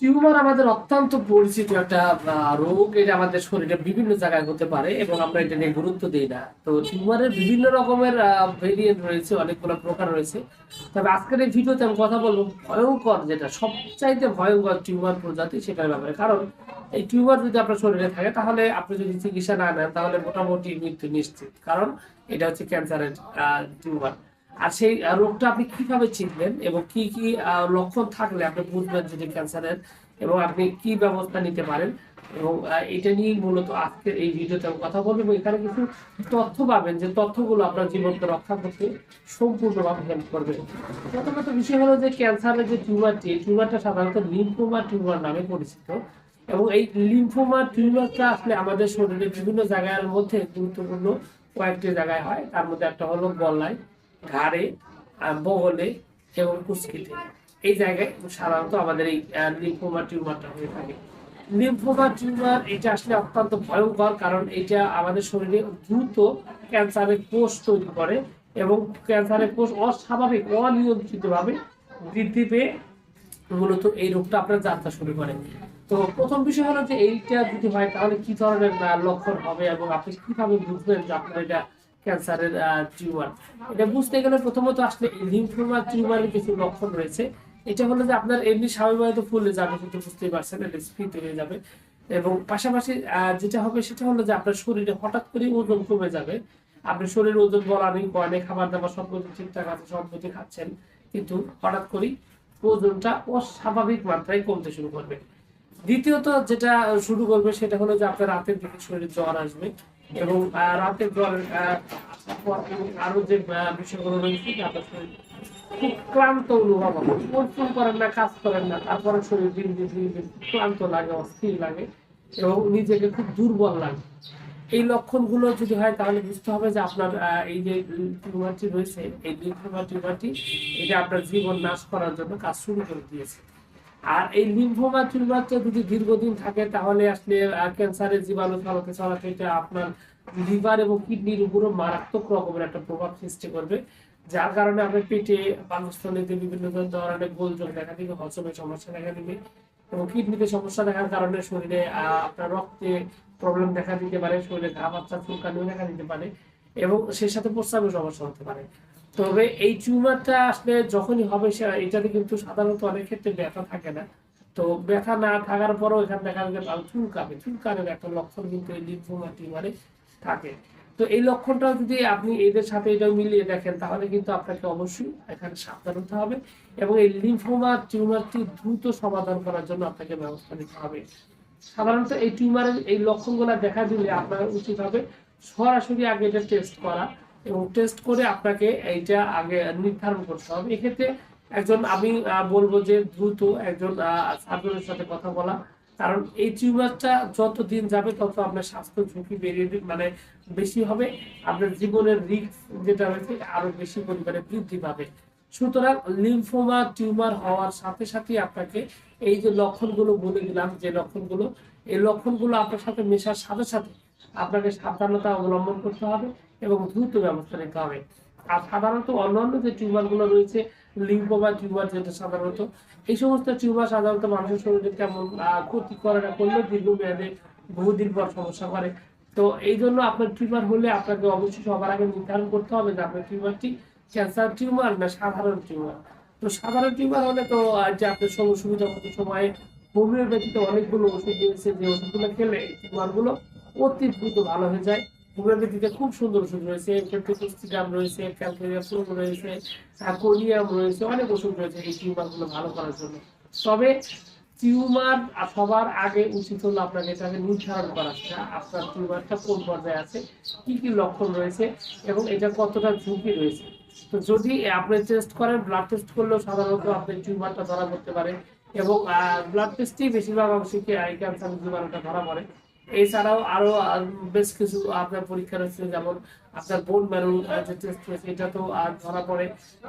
Tumour আমাদের অত্যন্ত পরিচিত একটা রোগ। এটা আমাদের শরীরে বিভিন্ন জায়গায় হতে পারে এবং আমরা এটা নিয়ে গুরুত্ব দিই না। তো টিউমারের বিভিন্ন রকমের ভেরিয়েন্ট রয়েছে, অনেকগুলো প্রকার রয়েছে। তবে আজকের এই ভিডিওতে আমি কথা বলব ভয়ঙ্কর যেটা, সবচাইতে ভয়ঙ্কর টিউমার প্রজাতি সেটার ব্যাপারে। কারণ এই টিউমার যদি আপনার শরীরে থাকে, তাহলে আপনি যদি চিকিৎসা না নেন, তাহলে মোটামুটি মৃত্যু নিশ্চিত। কারণ এটা হচ্ছে ক্যান্সারের টিউমার। আর সেই রোগটা আপনি কীভাবে চিনবেন এবং কি কি লক্ষণ থাকলে আপনি বুঝবেন যদি ক্যান্সারের এবং আপনি কি ব্যবস্থা নিতে পারেন? এবং এটা নিয়ে মূলত আজকের এই ভিডিওতে আমি কথা বলব এবং এখানে কিছু তথ্য পাবেন যে তথ্যগুলো আপনার জীবনকে রক্ষা করতে সম্পূর্ণভাবে হেল্প করবে। প্রথমত বিষয় হলো যে ক্যান্সারের যে টিউমারটি এই টিউমারটা সাধারণত লিম্ফোমা টিউমার নামে পরিচিত এবং এই লিম্ফোমা টিউমারটা আসলে আমাদের শরীরের বিভিন্ন জায়গার মধ্যে গুরুত্বপূর্ণ কয়েকটি জায়গায় হয়। তার মধ্যে একটা হলো গলায়। ঘাড়ে বগলে এবং কুচকিতে। এই জায়গায় সাধারণত আমাদের এই লিম্ফোমা টিউমারটা হয়ে থাকে। লিম্ফোমা টিউমার এটা আসলে অত্যন্ত ভয়ঙ্কর কারণ এটা আমাদের শরীরে দ্রুত ক্যান্সারের কোষ তৈরি করে এবং ক্যান্সারের কোষ অস্বাভাবিক, অনিয়ন্ত্রিতভাবে বৃদ্ধি পেয়ে মূলত এই রোগটা আপনার যাত্রা শুরু করে। তো প্রথম বিষয় হলো যে এইটা যদি হয় তাহলে কি ধরনের লক্ষণ হবে এবং আপনি কীভাবে বুঝবেন যে আপনার এটা ক্যান্সারের টিউমার এটা বুঝতে গেলে প্রথমত আসলে লিম্ফোমা টিউমারের কিছু লক্ষণ রয়েছে। এটা হলো যে আপনার এমনি স্বাভাবিকভাবে ফুলে যাবে, কিন্তু বুঝতেই পারছেন এটা স্ফীত হয়ে যাবে। এবং পাশাপাশি যেটা হবে সেটা হলো যে আপনার শরীরে হঠাৎ করে ওজন কমে যাবে। আপনার শরীরের ওজন বলা নেই কয়নে খাবার দাবার সব কিছু ঠিকঠাক আছে সব কিছু খাচ্ছেন, কিন্তু হঠাৎ করেই ওজনটা অস্বাভাবিক মাত্রায় কমতে শুরু করবে। দ্বিতীয়ত যেটা শুরু করবে সেটা হলো যে আপনার রাতের দিকে শরীরে জ্বর আসবে। এবং রাতের এবং আরও যে বিষয়গুলো রয়েছে খুব ক্লান্ত অনুভব পরিশ্রম করেন না, কাজ করেন না, তারপরে শরীর দিন দিন দিন দিন ক্লান্ত লাগে, অস্থির লাগে এবং নিজেকে খুব দুর্বল লাগে। এই লক্ষণগুলো যদি হয়, তাহলে বুঝতে হবে যে আপনার এই যে টিউমারটি রয়েছে, এই টিউমারটি, এটা আপনার জীবন নাশ করার জন্য কাজ শুরু করে দিয়েছে। আর এই লিম্ফোমা টিউমারটা যদি দীর্ঘদিন থাকে, তাহলে আসলে ক্যান্সারের জীবাণু ছড়াতে ছড়াতে এটা আপনার লিভার এবং কিডনির উপরও মারাত্মক রকমের একটা প্রভাব সৃষ্টি করবে। যার কারণে আপনার পেটে পাকস্থলীতে বিভিন্ন ধরনের গোলযোগ দেখা দিবে হজমের সমস্যা দেখা দিবে এবং কিডনিতে সমস্যা দেখার কারণে শরীরে আপনার রক্তে প্রবলেম দেখা দিতে পারে, শরীরে ঘা বাচ্চা চুলকানিও দেখা দিতে পারে এবং সেই সাথে প্রস্রাবের সমস্যা হতে পারে। তবে এই টিউমারটা আসলে যখনই হবে, সে- এটাতে কিন্তু সাধারণত অনেক ক্ষেত্রে ব্যথা থাকে না। তো ব্যথা না থাকার পরেও এখানে দেখা যাবে আরও চুলকাবে। চুলকানের একটা লক্ষণ কিন্তু এই লিম্ফোমা টিউমারে থাকে। তো এই লক্ষণটাও যদি আপনি এদের সাথে এটা মিলিয়ে দেখেন, তাহলে কিন্তু আপনাকে অবশ্যই এখানে সাবধান হতে হবে এবং এই লিম্ফোমা টিউমারটি দ্রুত সমাধান করার জন্য আপনাকে ব্যবস্থা নিতে হবে। সাধারণত এই টিউমারের এই লক্ষণগুলো দেখা দিলে আপনার উচিত হবে সরাসরি আগে এটা টেস্ট করা। এবং টেস্ট করে আপনাকে এইটা আগে নির্ধারণ করতে হবে। এক্ষেত্রে একজন আমি বলব যে দ্রুত একজন সার্জনের সাথে কথা বলা। কারণ এই টিউমারটা যত দিন যাবে তত আপনার স্বাস্থ্য ঝুঁকি বেরিয়ে মানে বেশি হবে। আপনার জীবনের রিস্ক যেটা রয়েছে আরও বেশি পরিমাণে বৃদ্ধি পাবে। সুতরাং লিম্ফোমা টিউমার হওয়ার সাথে সাথে আপনাকে এই যে লক্ষণগুলো বলে দিলাম, যে লক্ষণগুলো, এই লক্ষণগুলো আপনার সাথে মেশার সাথে সাথে আপনাকে সাবধানতা অবলম্বন করতে হবে এবং দ্রুত ব্যবস্থা নিতে হবে। আর সাধারণত অন্যান্য যে টিউমারগুলো রয়েছে, লিম্ফোমা টিউমার যেটা সাধারণত, এই সমস্ত টিউমার সাধারণত মানুষের শরীরে তেমন ক্ষতি করে না, করলেও দীর্ঘমেয়াদে বহুদিন পর সমস্যা করে। তো এই জন্য আপনার টিউমার হলে আপনাকে অবশ্যই সবার আগে নির্ধারণ করতে হবে যে আপনার টিউমারটি ক্যান্সার টিউমার না সাধারণ টিউমার। তো সাধারণ টিউমার হলে তো যে আপনার সব সুবিধা মতো সময়ে হোমিওপ্যাথিতে অনেকগুলো ওষুধ রয়েছে, যে ওষুধগুলো খেলে টিউমারগুলো অতি দ্রুত ভালো হয়ে যায়। হোমিওপ্যাথিতে খুব সুন্দর ওষুধ রয়েছে পেপটিসিডাম রয়েছে ক্যালকুলিয়াম রয়েছে কোনিয়াম রয়েছে, অনেক ওষুধ রয়েছে এই টিউমারগুলো ভালো করার জন্য। তবে টিউমার সবার আগে উচিত হলো আপনাকে এটাকে নির্ধারণ করা আপনার টিউমারটা কোন পর্যায়ে আছে, কি কি লক্ষণ রয়েছে এবং এটা কতটা ঝুঁকি রয়েছে। তো যদি আপনি টেস্ট করেন ব্লাড টেস্ট করলেও সাধারণত আপনার টিউমারটা ধরা পড়তে পারে এবং ব্লাড টেস্টই বেশিরভাগ এই ক্যান্সার জীবাণুটা ধরা পড়ে। এছাড়াও আরও বেশ কিছু আপনার পরীক্ষা রয়েছে, যেমন আপনার বোন ম্যারো যে টেস্ট রয়েছে, এটা তো আর ধরা পড়ে।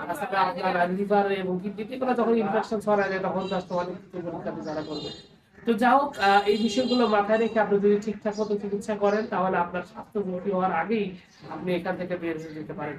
তাছাড়া আপনার লিভার এবং কিডনিতে কোনো যখন ইনফেকশন ছড়ায় যায়, তখন কিছু পরীক্ষাতে ধরা পড়বে তো যা হোক এই বিষয়গুলো মাথায় রেখে আপনি যদি ঠিকঠাক মতো চিকিৎসা করেন, তাহলে আপনার স্বাস্থ্য ঝুঁকি হওয়ার আগেই আপনি এখান থেকে বের হয়ে যেতে পারেন।